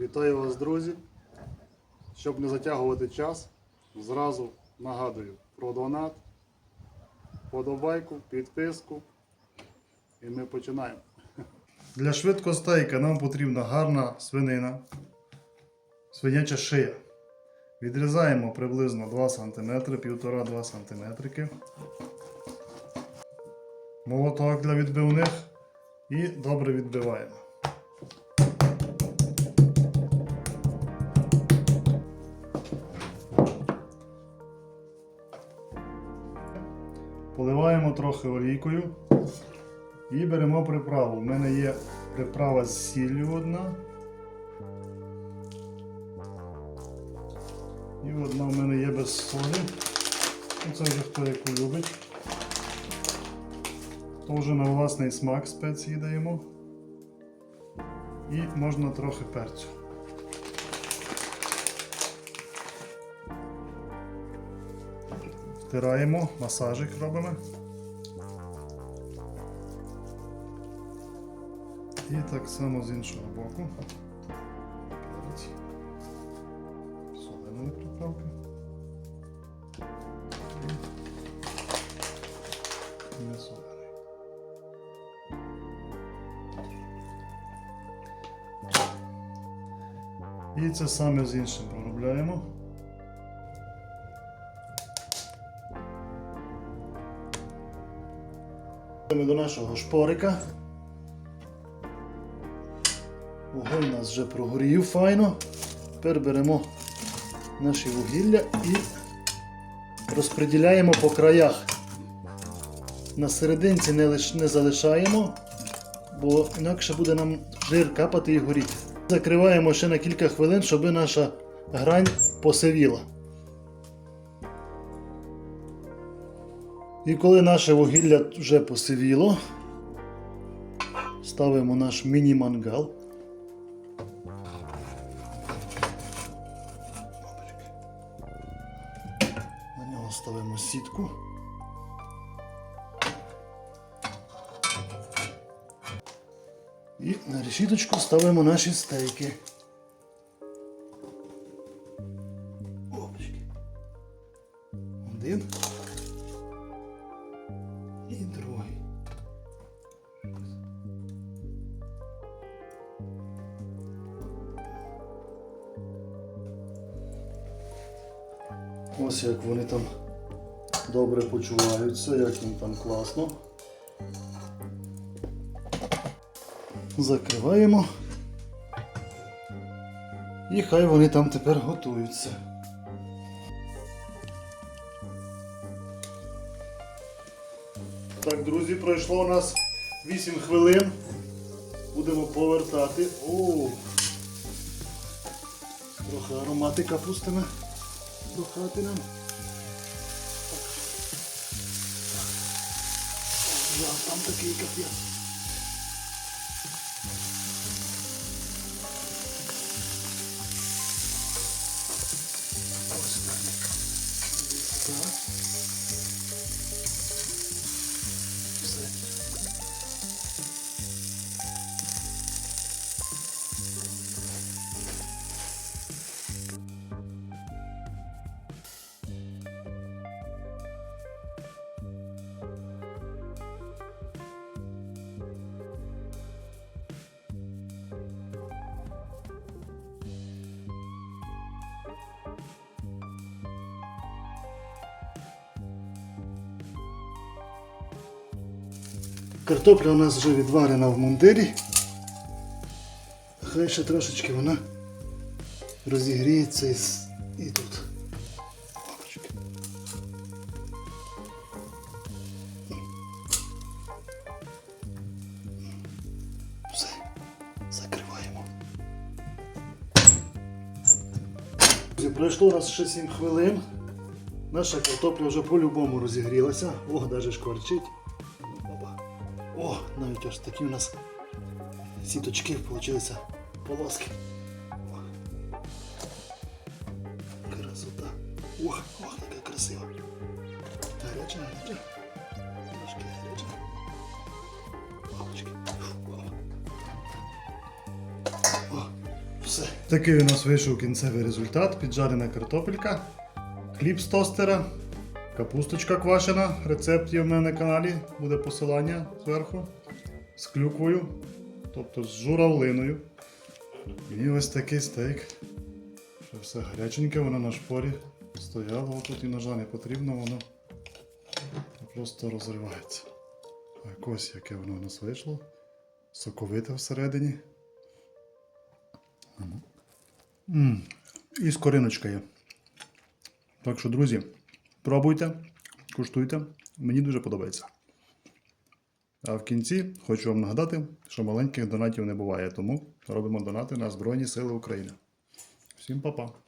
Вітаю вас, друзі. Щоб не затягувати час, зразу нагадую про донат, подобайку, підписку. І ми починаємо. Для швидкостейка нам потрібна гарна свинина, свиняча шия. Відрізаємо приблизно 2 см, 1,5-2 см. Молоток для відбивних і добре відбиваємо. Поливаємо трохи олійкою і беремо приправу. У мене є приправа з сіллю одна. І одна в мене є без солі. Ну, Це вже хто яку любить. То вже на власний смак спеції даємо. І можна трохи перцю. Втираємо, масажик робимо. І так само з іншого боку. Соленої приправки. І не соленої. І це саме з іншим проробляємо. Ми до нашого шпорика. Вогонь у нас вже прогорів файно. Тепер беремо наші вугілля і розподіляємо по краях. На серединці не, лиш, не залишаємо, бо інакше буде нам жир капати і горіти. Закриваємо ще на кілька хвилин, щоб наша грань посивіла. І коли наше вугілля вже посивіло, ставимо наш міні-мангал. На нього ставимо сітку. І на решіточку ставимо наші стейки. Один. І другий. Ось як вони там добре почуваються, як їм там класно. Закриваємо. І хай вони там тепер готуються. Друзі, пройшло у нас 8 хвилин. Будемо повертати. О! Трохи аромати капустами до хати нам. Там такий капець. Картопля у нас вже відварена в мундирі. Хай ще трошечки вона розігріється і, тут. Все, закриваємо. Пройшло у нас ще 7 хвилин. Наша картопля вже по-любому розігрілася. О, навіть шкварчить. О, навіть ось такі у нас сіточки вийшли полоски. Красота. Ох, ох, яка красива. Гаряча, гаряча. Трошки гаряча. Мамочки. О. Все. Такий у нас вийшов кінцевий результат. Піджарена картопелька, хліб з тостера, капусточка квашена. Рецепт є в мене на каналі, буде посилання зверху. З клюквою, тобто з журавлиною. І ось такий стейк. Що все гаряченьке, воно на шпорі стояло тут і ножа не потрібно, воно просто розривається. Так ось яке воно у нас вийшло. Соковите всередині. Ану. М, І скориночка є. Так що, друзі, пробуйте, куштуйте. Мені дуже подобається. А в кінці хочу вам нагадати, що маленьких донатів не буває, тому робимо донати на Збройні Сили України. Всім па-па!